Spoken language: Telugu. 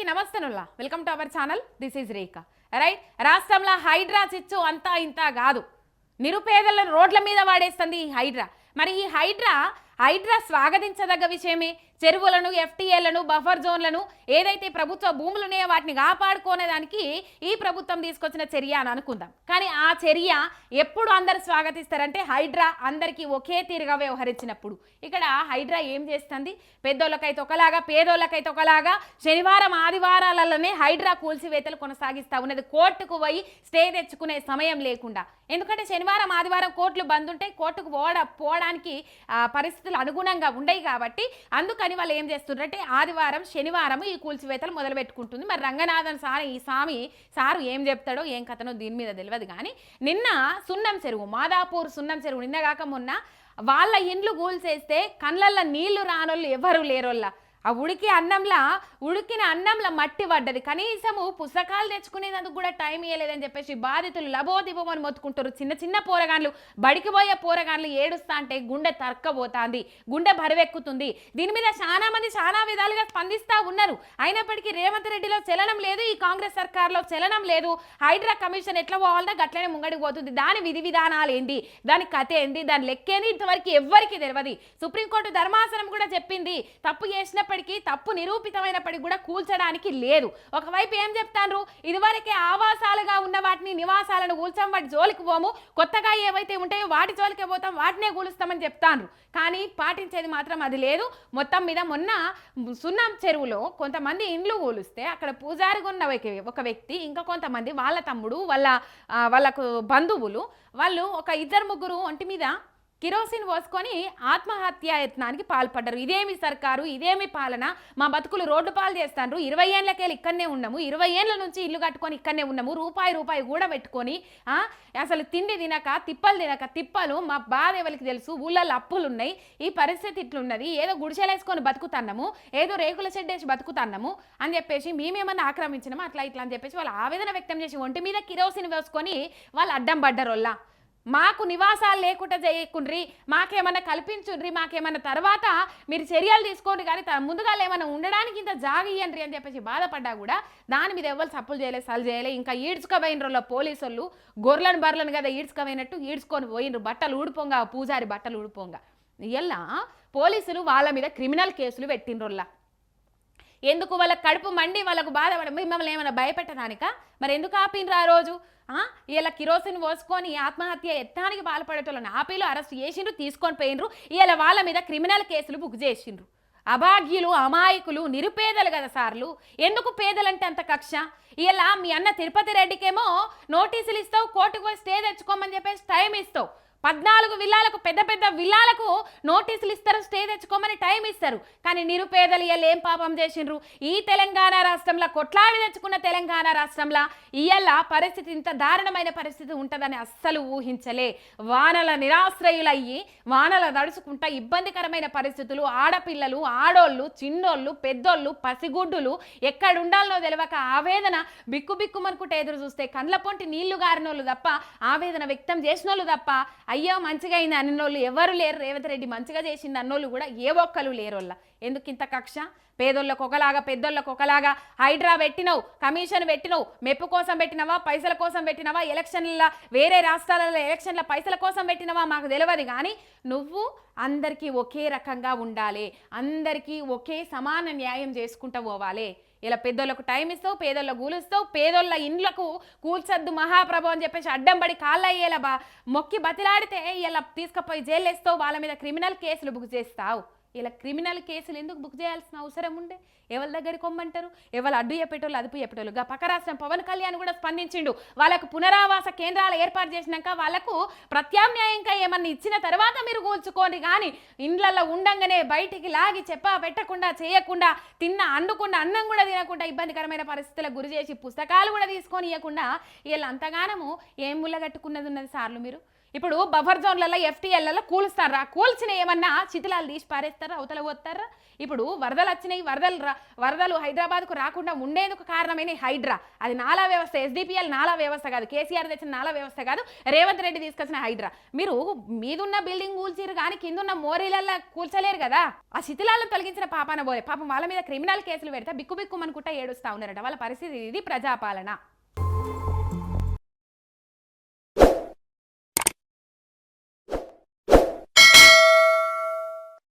అందరికీ నమస్తేనుల్లా welcome to our channel this is Rekha right రాష్ట్రంలో హైడ్రా చిచ్చు అంతా ఇంత కాదు. నిరుపేదలను రోడ్ల మీద వాడేస్తుంది ఈ హైడ్రా. మరి ఈ హైడ్రా హైడ్రా స్వాగతించదగ్గ విషయమే. చెరువులను ఎఫ్టీఏలను బఫర్ జోన్లను ఏదైతే ప్రభుత్వ భూములు ఉన్నాయో వాటిని కాపాడుకోనేదానికి ఈ ప్రభుత్వం తీసుకొచ్చిన చర్య అని అనుకుందాం. కానీ ఆ చర్య ఎప్పుడు అందరు స్వాగతిస్తారంటే హైడ్రా అందరికీ ఒకే తీరుగా వ్యవహరించినప్పుడు. ఇక్కడ హైడ్రా ఏం చేస్తుంది? పెద్దోళ్ళకైతే ఒకలాగా పేదోళ్ళకైతే ఒకలాగా శనివారం ఆదివారాలలోనే హైడ్రా కూల్చివేతలు కొనసాగిస్తా ఉన్నది. కోర్టుకు పోయి స్టే తెచ్చుకునే సమయం లేకుండా. ఎందుకంటే శనివారం ఆదివారం కోర్టులు బంద్ ఉంటే కోర్టుకు పోవడా పోవడానికి ఆ, పరిస్థితులు అనుగుణంగా ఉండయి కాబట్టి అందుకని వాళ్ళు ఏం చేస్తున్నారంటే ఆదివారం శనివారం ఈ కూల్చివేతలు మొదలు పెట్టుకుంటుంది. మరి రంగనాథన్ సార్ ఈ స్వామి సారు ఏం చెప్తాడో ఏం కథనో దీని మీద తెలియదు కానీ నిన్న సున్నం చెరువు మాదాపూర్ సున్నం చెరువు నిన్న కాక మొన్న వాళ్ళ ఇండ్లు కూల్చేస్తే కళ్ళల్లో నీళ్ళు రానోళ్ళు ఎవరు లేరోళ్ళ? ఆ ఉడికి అన్నంలా ఉడికిన అన్నంలా మట్టి పడ్డది. కనీసము పుస్తకాలు తెచ్చుకునేందుకు కూడా టైం ఇవ్వలేదని చెప్పేసి బాధితులు లబోదిబోమని మొత్తుకుంటారు. చిన్న చిన్న పోరగాన్లు బడికి పోయే పోరగాన్లు ఏడుస్తా అంటే గుండె తరక్కబోతాంది గుండె బరువెక్కుతుంది. దీని మీద చాలా మంది చాలా విధాలుగా స్పందిస్తూ ఉన్నారు. అయినప్పటికీ రేవంత్ రెడ్డిలో చలనం లేదు ఈ కాంగ్రెస్ సర్కార్లో చలనం లేదు. హైడ్రా కమిషన్ ఎట్లా పోవాలో గట్లనే ముంగడికి పోతుంది. దాని విధి విధానాలు ఏంటి దాని కథ ఏంది? దాని లెక్కేంది? ఇంతవరకు ఎవ్వరికి తెలియదు సుప్రీంకోర్టు ధర్మాసనం కూడా చెప్పింది. తప్పు చేసిన అయినప్పటికీ తప్పు నిరూపితమైనప్పటికీ కూడా కూల్చడానికి లేదు. ఒకవైపు ఏం చెప్తాను ఇదివరకే ఆవాసాలుగా ఉన్న వాటిని నివాసాలను కూల్చాం వాటి జోలికి పోము. కొత్తగా ఏవైతే ఉంటాయో వాటి జోలికే పోతాం వాటినే కూలుస్తామని చెప్తాను కానీ పాటించేది మాత్రం అది లేదు. మొత్తం మీద మొన్న సున్నం చెరువులో కొంతమంది ఇండ్లు కూలుస్తే అక్కడ పూజారిగా ఉన్న ఒక- వ్యక్తి ఇంకా కొంతమంది వాళ్ళ తమ్ముడు వాళ్ళ వాళ్ళకు బంధువులు వాళ్ళు ఒక ఇద్దరు ముగ్గురు ఒంటి మీద కిరోసిన్ పోసుకొని ఆత్మహత్యా యత్నానికి పాల్పడ్డారు. ఇదేమి సర్కారు? ఇదేమి పాలన? మా బతుకులు రోడ్డు పాలు చేస్తాండ్రు. ఇరవై ఏళ్ళకెళ్ళి ఇక్కడనే ఉన్నాము. ఇరవై ఏళ్ళ నుంచి ఇల్లు కట్టుకొని ఇక్కడనే ఉన్నాము. రూపాయి రూపాయి కూడా పెట్టుకొని అసలు తిండి తినక తిప్పలు తినక తిప్పలు మా బాధ ఎవరికి తెలుసు? ఊళ్ళల్లో అప్పులు ఉన్నాయి. ఈ పరిస్థితి ఇట్లున్నది. ఏదో గుడిసెలేసుకొని బతుకుతున్నాము. ఏదో రేకుల చెడ్డేసి వేసి బతుకుతున్నాము అని చెప్పేసి మేమేమన్నా ఆక్రమించినాము? అట్లా ఇట్లా అని చెప్పేసి వాళ్ళు ఆవేదన వ్యక్తం చేసి ఒంటి మీద కిరోసిన్ వేసుకొని వాళ్ళు అడ్డం పడ్డారోల్లా మాకు నివాసాలు లేకుండా చేయకుండ్రి మాకేమన్నా కల్పించుండ్రి మాకేమన్నా తర్వాత మీరు చర్యలు తీసుకోండి కానీ త- ముందుగా ఏమైనా ఉండడానికి ఇంత జాగియండ్రి అని చెప్పేసి బాధపడ్డా కూడా దాని మీద ఎవరు సప్పులు చేయలేదు సలు చేయలేదు ఇంకా ఈడ్చుకోపోయిన రోజుల్లో పోలీసు వాళ్ళు గొర్రెలను బర్రెలను కదా ఈడ్చుకోపోయినట్టు ఈడ్చుకొని పోయినరు బట్టలు ఊడిపోంగా పూజారి బట్టలు ఊడిపోంగా. ఇలా పోలీసులు వాళ్ళ మీద క్రిమినల్ కేసులు పెట్టినరోళ్ళ ఎందుకు వాళ్ళ కడుపు మండి వాళ్ళకు బాధ మిమ్మల్ని ఏమైనా భయపెట్టడానిక? మరి ఎందుకు ఆపిండ్రు ఆ రోజు? ఆ? ఇలా కిరోసిన్ పోసుకొని ఆత్మహత్య యత్నానికి పాల్పడేటోళ్ళని ఆపీలు అరెస్ట్ చేసిండ్రు తీసుకొని పోయినరు ఇలా వాళ్ళ మీద క్రిమినల్ కేసులు బుక్ చేసిండ్రు. అభాగ్యులు అమాయకులు నిరుపేదలు కదా సార్లు. ఎందుకు పేదలంటే అంత కక్ష? ఇలా మీ అన్న తిరుపతి రెడ్డికేమో నోటీసులు ఇస్తావు కోర్టుకు పోయి స్టే తెచ్చుకోమని చెప్పేసి టైం ఇస్తావు. పద్నాలుగు విల్లాలకు పెద్ద పెద్ద విల్లాలకు నోటీసులు ఇస్తారు స్టే తెచ్చుకోమని టైం ఇస్తారు. కానీ నిరుపేదలు ఇవాళ ఏం పాపం చేసిండ్రు? ఈ తెలంగాణ రాష్ట్రంలో కొట్లాడి తెచ్చుకున్న తెలంగాణ రాష్ట్రంలో ఇవాళ పరిస్థితి ఇంత దారుణమైన పరిస్థితి ఉంటుందని అస్సలు ఊహించలే. వానల నిరాశ్రయులయ్యి వానల నడుచుకుంటా ఇబ్బందికరమైన పరిస్థితులు ఆడపిల్లలు ఆడోళ్ళు చిన్నోళ్ళు పెద్దోళ్ళు పసిగుడ్డులు ఎక్కడ ఉండాలనో తెలియక ఆవేదన బిక్కు బిక్కుమనుకుంటే ఎదురు చూస్తే కండ్ల పొంటి నీళ్ళు గారినోళ్ళు తప్ప ఆవేదన వ్యక్తం చేసినోళ్ళు తప్ప అయ్యో మంచిగా అయింది అన్నోళ్ళు. ఎవరు లేరు. రేవంత్ రెడ్డి మంచిగా చేసింది అన్నోళ్ళు కూడా ఏ ఒక్కరు లేరోళ్ళ. ఎందుకు ఇంత కక్ష? పేదోళ్ళకు ఒకలాగా పెద్దోళ్ళకు ఒకలాగా. హైడ్రా పెట్టినవు కమిషన్ పెట్టినవు మెప్పు కోసం పెట్టినవా పైసల కోసం పెట్టినవా ఎలక్షన్ల వేరే రాష్ట్రాలలో ఎలక్షన్ల పైసల కోసం పెట్టినవా మాకు తెలియదు కానీ నువ్వు అందరికీ ఒకే రకంగా ఉండాలి. అందరికీ ఒకే సమాన న్యాయం చేసుకుంటూ పోవాలి. ఇలా పెద్దోళ్ళకు టైం ఇస్తావు పేదోళ్ళ గూలుస్తావు పేదోళ్ళ ఇండ్లకు కూల్చొద్దు మహాప్రభు అని చెప్పేసి అడ్డం పడి కాళ్ళయ్యేలా బా మొక్కి బతిలాడితే ఇలా తీసుకుపోయి జైలు వేస్తావు వాళ్ళ మీద క్రిమినల్ కేసులు బుక్ చేస్తావు. ఇలా క్రిమినల్ కేసులు ఎందుకు బుక్ చేయాల్సిన అవసరం ఉండే? ఎవరి దగ్గరికి కొమ్మంటారు ఎవరు అడ్డు చెప్పేటోళ్ళు అదుపు చెప్పేటోళ్ళు. గా పక్క రాష్ట్రం పవన్ కళ్యాణ్ కూడా స్పందించిండు. వాళ్ళకు పునరావాస కేంద్రాలు ఏర్పాటు చేసినాక వాళ్ళకు ప్రత్యామ్నాయంగా ఏమన్నా ఇచ్చిన తర్వాత మీరు కూల్చుకోండి. కానీ ఇండ్లలో ఉండంగానే బయటికి లాగి చెప్ప పెట్టకుండా చేయకుండా తిన్న అండుకుండా అన్నం కూడా తినకుండా ఇబ్బందికరమైన పరిస్థితులకు గురి చేసి పుస్తకాలు కూడా తీసుకొని ఇవ్వకుండా వీళ్ళు అంతగానము ఏం ముళ్ళగట్టుకున్నది ఉన్నది సార్లు మీరు? ఇప్పుడు బఫర్ జోన్లలో ఎఫ్టీఎల్లలో కూలుస్తారా? కూల్చిన ఏమన్నా శిథిలాలు తీసి పారేస్తారా? అవతల పోతారా? ఇప్పుడు వరదలు వచ్చినాయి వరదలు రా- వరదలు హైదరాబాద్కు రాకుండా ఉండేందుకు కారణమైన హైడ్రా. అది నాలా వ్యవస్థ ఎస్డిపిఎల్ నాలా వ్యవస్థ కాదు. కేసీఆర్ తెచ్చిన నాలా వ్యవస్థ కాదు. రేవంత్ రెడ్డి తీసుకొచ్చిన హైడ్రా. మీరు మీదున్న బిల్డింగ్ కూల్చిరు కానీ కిందున్న మోరీలల్లో కూల్చలేరు కదా? ఆ శిథిలాలను తొలగించిన పాపాన పోలే పాపం వాళ్ళ మీద క్రిమినల్ కేసులు పెడితే బిక్కు బిక్కుమనుకుంటా ఏడుస్తా ఉన్నారట. వాళ్ళ పరిస్థితి ఇది ప్రజాపాలన.